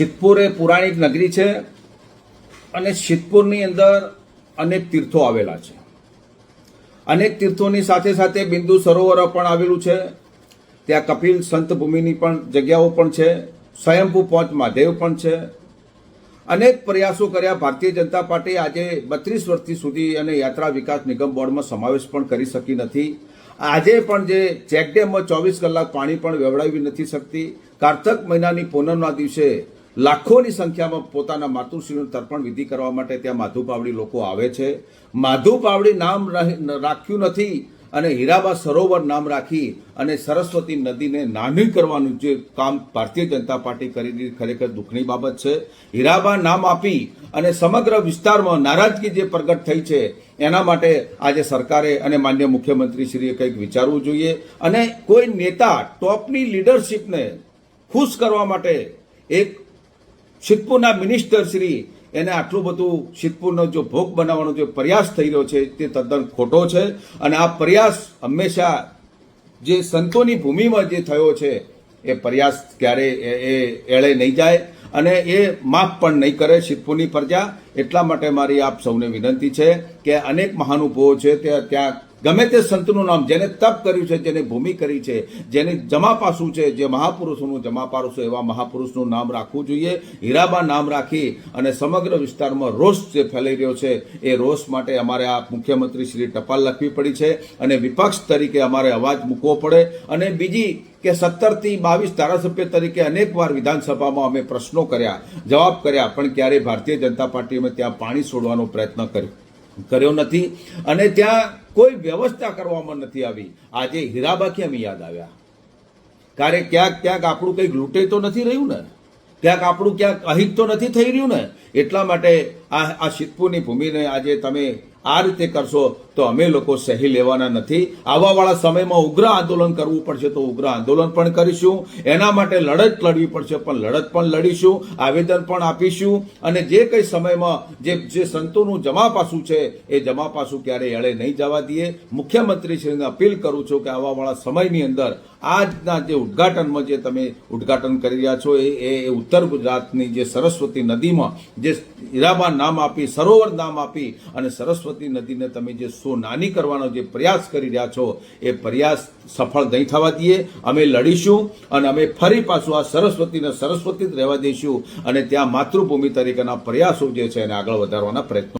સિદ્ધપુર એ પુરાણિક નગરી છે અને સિદ્ધપુરની અંદર અનેક તીર્થો આવેલા છે. અનેક તીર્થોની સાથે સાથે બિંદુ સરોવર પણ આવેલું છે. ત્યાં કપિલ સંત ભૂમિની પણ જગ્યાઓ પણ છે. સ્વયંભૂ પહોંચ મહાદેવ પણ છે. અનેક પ્રયાસો કર્યા ભારતીય જનતા પાર્ટી આજે બત્રીસ વર્ષથી સુધી અને યાત્રા વિકાસ નિગમ બોર્ડમાં સમાવેશ પણ કરી શકી નથી. આજે પણ જે ચેકડેમમાં ચોવીસ કલાક પાણી પણ વેવડાવી નથી શકતી. કારતક મહિનાની પૂનમના દિવસે લાખોની સંખ્યામાં પોતાના માતૃશ્રીનું તર્પણ વિધિ કરવા માટે ત્યાં માધુ પાવડી લોકો આવે છે. માધુ પાવડી નામ રાખ્યું નથી અને હીરાબા સરોવર નામ રાખી અને સરસ્વતી નદીને નાની કરવાનું જે કામ ભારતીય જનતા પાર્ટી કરી ખરેખર દુઃખની બાબત છે. હીરાબા નામ આપી અને સમગ્ર વિસ્તારમાં નારાજગી જે પ્રગટ થઈ છે, એના માટે આજે સરકારે અને માન્ય મુખ્યમંત્રીશ્રીએ કંઈક વિચારવું જોઈએ. અને કોઈ નેતા ટોપની લીડરશીપને ખુશ કરવા માટે એક સિદ્ધપુરના મિનિસ્ટર શ્રી એને આટલું બધું સિદ્ધપુરનો જો ભોગ બનાવવાનો જે પ્રયાસ થઈ રહ્યો છે તે તદ્દન ખોટો છે. અને આ પ્રયાસ હંમેશા જે સંતોની ભૂમિમાં જે થયો છે એ પ્રયાસ ક્યારે એ એળે નહીં જાય. અને એ માફ પણ નહીં કરે સિદ્ધપુરની પ્રજા. એટલા માટે મારી આપ સૌને વિનંતી છે કે અનેક મહાનુભવો છે તે ત્યાં ગમે તે સંતનું નામ જેને તપ કર્યું છે, જેને ભૂમિ કરી છે, જેને જમા પાસું છે, જે મહાપુરુષોનું જમા પાસું એવા મહાપુરુષનું નામ રાખવું જોઈએ, હીરાબા નામ રાખી અને સમગ્ર વિસ્તારમાં રોષ જે ફેલાઈ રહ્યો છે, એ રોષ માટે અમારે આ મુખ્યમંત્રી શ્રી ટપાલ લખવી પડી છે અને વિપક્ષ તરીકે અમારે અવાજ મૂકવો પડે અને બીજી કે સત્તરથી બાવીસ ધારાસભ્ય તરીકે અનેકવાર વિધાનસભામાં અમે પ્રશ્નો કર્યા, જવાબ કર્યા, પણ ક્યારેય ભારતીય જનતા પાર્ટીએ ત્યાં પાણી છોડવાનો પ્રયત્ન કર્યો કર્યો નથી. અને ત્યાં કોઈ વ્યવસ્થા કરવામાં નથી આવી. આજે હીરાબા કેમ યાદ આવ્યા. કારણ ક્યાંક ક્યાંક આપણું કંઈક લૂંટે તો નથી રહ્યું ને? ક્યાંક આપણું ક્યાંક અહિત તો નથી થઈ રહ્યું ને? એટલા માટે આ આ સિદ્ધપુરની ભૂમિને આજે તમે આ રીતે કરશો તો અમે લોકો સહી લેવાના નથી. આવાવાળા સમયમાં ઉગ્ર આંદોલન કરવું પડશે તો ઉગ્ર આંદોલન પણ કરીશું. એના માટે લડત લડવી પડશે, પણ લડત પણ લડીશું. આવેદન પણ આપીશું. અને જે કંઈ સમયમાં જે જે સંતોનું જમા છે, એ જમા પાસું ક્યારે એળે નહીં જવા દઈએ. મુખ્યમંત્રીશ્રીને અપીલ કરું છું કે આવાવાળા સમયની અંદર આજના જે ઉદ્ઘાટનમાં જે તમે ઉદ્ઘાટન કરી રહ્યા છો, એ એ ઉત્તર ગુજરાતની જે સરસ્વતી નદીમાં જે હીરાબા નામ આપી, સરોવર નામ આપી અને સરસ્વતી નદીને તમે જે સો કરવાનો જે પ્રયાસ કરી રહ્યા છો, એ પ્રયાસ સફળ નહીં થવા દઈએ. અમે લડીશું અને અમે ફરી પાછું આ સરસ્વતીને સરસ્વતી જ રહેવા દઈશું અને ત્યાં માતૃભૂમિ તરીકેના પ્રયાસો જે છે એને આગળ વધારવાના પ્રયત્નો